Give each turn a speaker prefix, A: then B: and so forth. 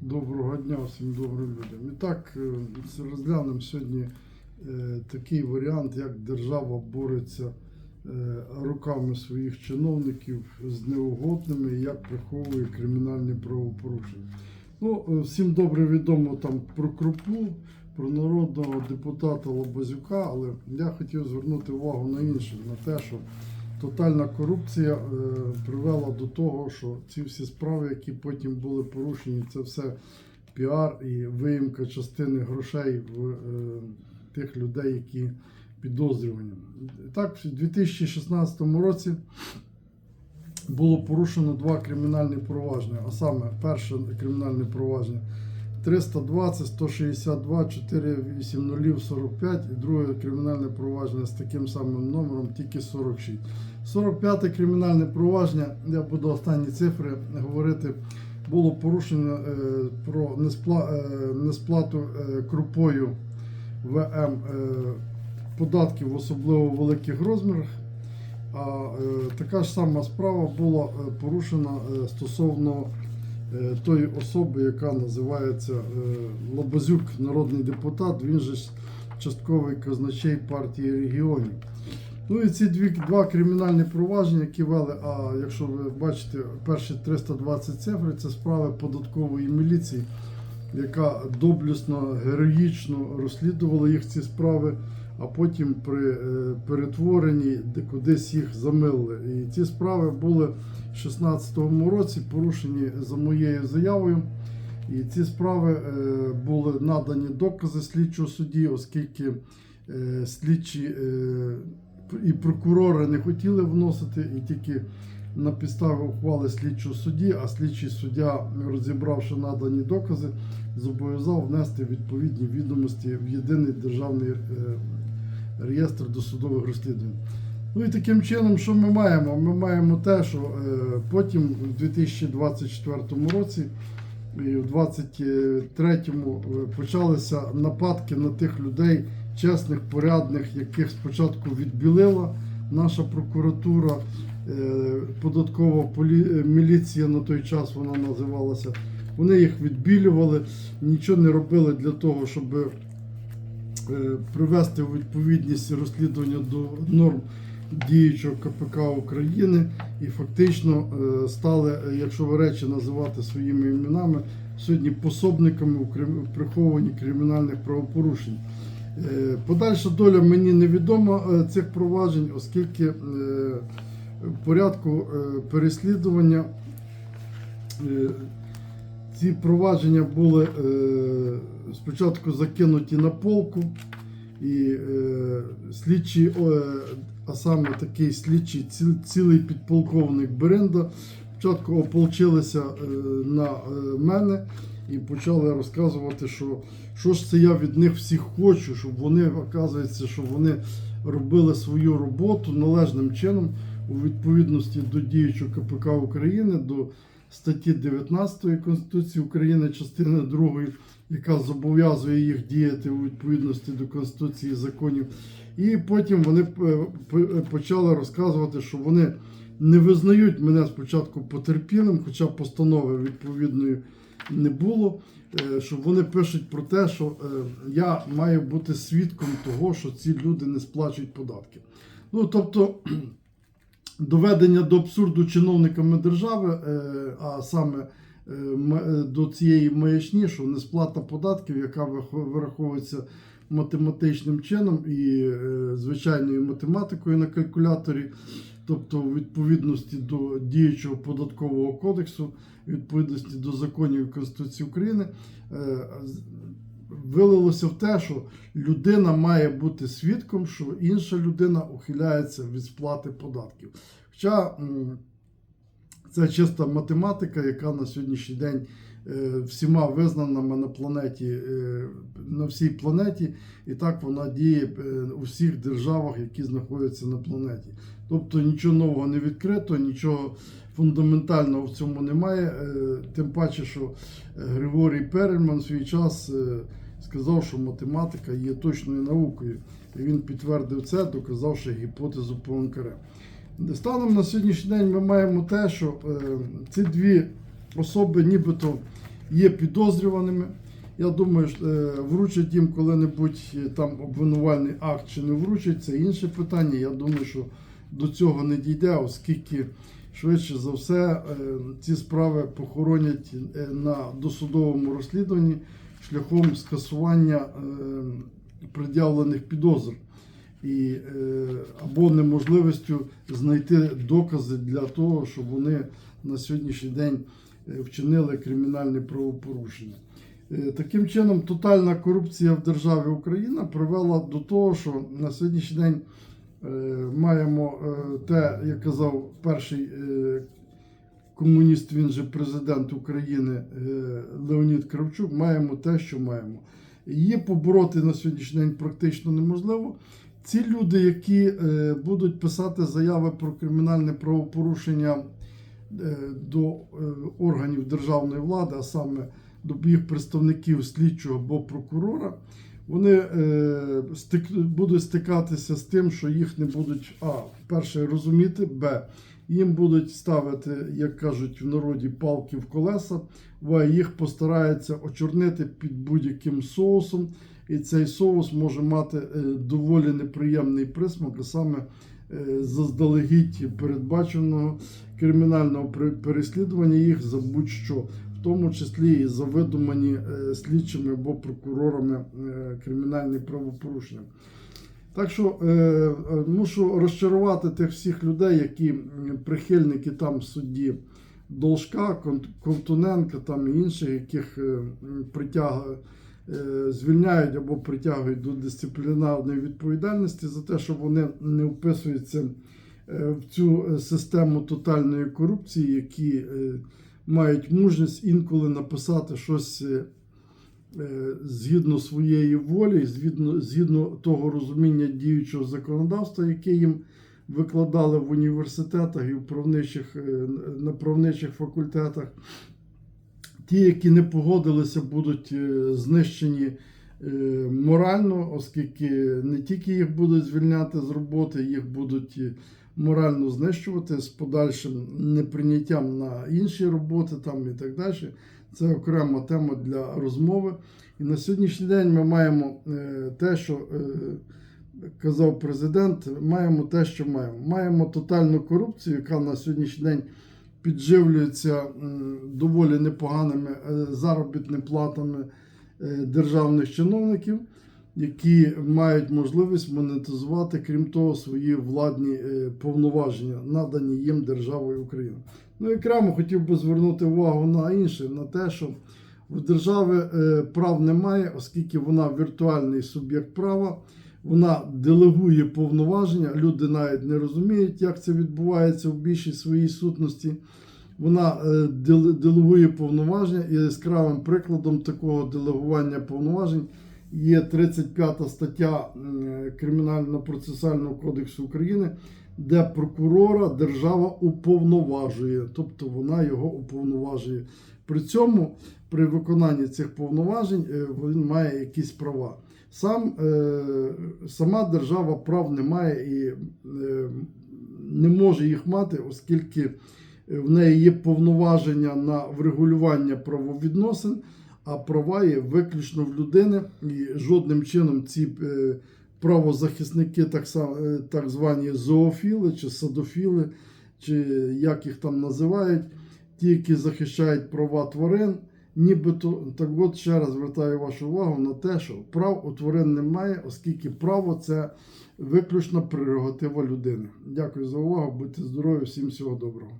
A: Доброго дня всім добрим людям. І так, е, розглянемо сьогодні е, такий варіант, як держава бореться е, руками своїх чиновників з неугодними і як приховує кримінальні правопорушення. Ну, всім добре відомо там про Крупу, про народного депутата Лобазюка, але я хотів звернути увагу на інше, на те, що тотальна корупція е, привела до того, що ці всі справи, які потім були порушені, це все піар і виїмка частини грошей в е, тих людей, які підозрювані. Так, в 2016 році було порушено два кримінальні провадження, а саме перше кримінальне провадження 320 162 480 45 і друге кримінальне провадження з таким самим номером, тільки 46. 45 кримінальне провадження, я буду останні цифри говорити, було порушено е, про е, несплату е, крупою ВМ податків в особливо великих розмірах. А така ж сама справа була порушена стосовно тої особи, яка називається е, Лобазюк, народний депутат, він же частковий казначей партії регіонів. Ну і ці дві, два кримінальні провадження, які вели, а якщо ви бачите, перші 320 цифр, це справи податкової міліції, яка доблесно, героїчно розслідувала їх ці справи, а потім при е, перетворенні кудись їх замилили. І ці справи були в 16-му році порушені за моєю заявою. І ці справи е, були надані докази слідчого судді, оскільки е, слідчі і прокурори не хотіли вносити, і тільки на підставі ухвали слідчого судді, а слідчий суддя, розібравши надані докази, зобов'язав внести відповідні відомості в єдиний державний реєстр досудових розслідувань. Ну і таким чином, що ми маємо? Ми маємо те, що е, потім у 2024 році і в 23-му е, почалися нападки на тих людей, чесних, порядних, яких спочатку відбілила наша прокуратура, е, податкова міліція на той час вона називалася. Вони їх відбілювали, нічого не робили для того, щоб привести у відповідність розслідування до норм діючого КПК України і фактично е, стали, е, якщо речі називати своїми іменами, сьогодні пособниками у прихованні кримінальних правопорушень. Е, Подальша доля мені невідома е, цих проваджень, оскільки е, в порядку е, переслідування е, ці провадження були е, спочатку закинуті на полку, і е, слідчі, е, а саме такий слідчий ці- цілий підполковник Беренда, спочатку ополчилися е, на е, мене і почали розказувати, що що ж це я від них всіх хочу, щоб вони, оказується, що вони робили свою роботу належним чином у відповідності до діючого КПК України, до статті 19 Конституції України, частини 2, яка зобов'язує їх діяти у відповідності до Конституції і законів. І потім вони е, почали розказувати, що вони не визнають мене спочатку потерпілим, хоча постанови відповідної не було. е, Що вони пишуть про те, що е, я маю бути свідком того, що ці люди не сплачують податки. Ну тобто доведення до абсурду чиновниками держави, е, а саме е, е, до цієї маячні, що несплата податків, яка вираховується математичним чином і звичайною математикою на калькуляторі, тобто у відповідності до діючого податкового кодексу, відповідності до законів Конституції України. Вилилося в те, що людина має бути свідком, що інша людина ухиляється від сплати податків. Хоча це чиста математика, яка на сьогоднішній день всіма визнана на планеті, е, на всій планеті, і так вона діє е, у всіх державах, які знаходяться на планеті. Тобто нічого нового не відкрито, нічого фундаментального в цьому немає. е, Тим паче, що е, Григорій Перельман в свій час е, сказав, що математика є точною наукою. І він підтвердив це, доказавши гіпотезу Пуанкаре. Станом на сьогоднішній день ми маємо те, що е, ці дві особи нібито є підозрюваними. Я думаю, е, вручать їм коли-небудь е, там обвинувальний акт чи не вручать, це інше питання. Я думаю, що до цього не дійде, оскільки швидше за все е, ці справи похоронять на досудовому розслідуванні шляхом скасування пред'явлених підозр і, або неможливістю знайти докази для того, щоб вони на сьогоднішній день вчинили кримінальне правопорушення. Е, Таким чином, тотальна корупція в державі Україна привела до того, що на сьогоднішній день е, маємо е, те, як казав перший е, комуніст, він же президент України е, Леонід Кравчук, маємо те, що маємо. Її побороти на сьогоднішній день практично неможливо. Ці люди, які е, будуть писати заяви про кримінальне правопорушення е, до е, органів державної влади, а саме до їх представників слідчого або прокурора, вони е, будуть стикатися з тим, що їх не будуть а, перше розуміти, б. Їм будуть ставити, як кажуть в народі, палки в колеса, в їх постараються очорнити під будь-яким соусом, і цей соус може мати е, доволі неприємний присмак, а саме е, заздалегідь передбаченого кримінального переслідування їх за будь-що, в тому числі і за видумані е, слідчими або прокурорами е, кримінальні правопорушення. Так що е, мушу розчарувати тих всіх людей, які прихильники там судді Должка, Ковтуненка там і інших, яких притягують, звільняють або притягують до дисциплінарної відповідальності за те, що вони не вписуються в цю е, систему тотальної корупції, які е, мають мужність інколи написати щось. е, е, згідно своєї волі, згідно, згідно того розуміння діючого законодавства, яке їм викладали в університетах і в правничих, е, на правничих факультетах. Ті, які не погодилися, будуть е, знищені е, морально, оскільки не тільки їх будуть звільняти з роботи, їх будуть е, морально знищувати з подальшим неприйняттям на інші роботи там і так далі. Це окрема тема для розмови. І на сьогоднішній день ми маємо е, те, що е, казав президент, маємо те, що маємо. Маємо тотальну корупцію, яка на сьогоднішній день підживлюється доволі непоганими е, заробітними платами державних чиновників, які мають можливість монетизувати, крім того, свої владні е, повноваження, надані їм державою Україна. Ну і окремо хотів би звернути увагу на інше, на те, що в держави е, прав немає, оскільки вона віртуальний суб'єкт права, вона делегує повноваження. Люди навіть не розуміють, як це відбувається в більшій своїй сутності. Вона е, делегує повноваження, і яскравим прикладом такого делегування повноважень є 35 стаття Кримінально-процесуального кодексу України, де прокурора держава уповноважує, тобто вона його уповноважує. При цьому, при виконанні цих повноважень, е, він має якісь права. Сам, е, сама держава прав не має і е, не може їх мати, оскільки в неї є повноваження на врегулювання правовідносин, а права є виключно в людини, і жодним чином ці е, правозахисники, так, само, е, так звані зоофіли чи садофіли, чи як їх там називають, ті, які захищають права тварин. Нібито так от ще раз звертаю вашу увагу на те, що прав у тварин немає, оскільки право це виключно прерогатива людини. Дякую за увагу, будьте здорові, всім всього доброго.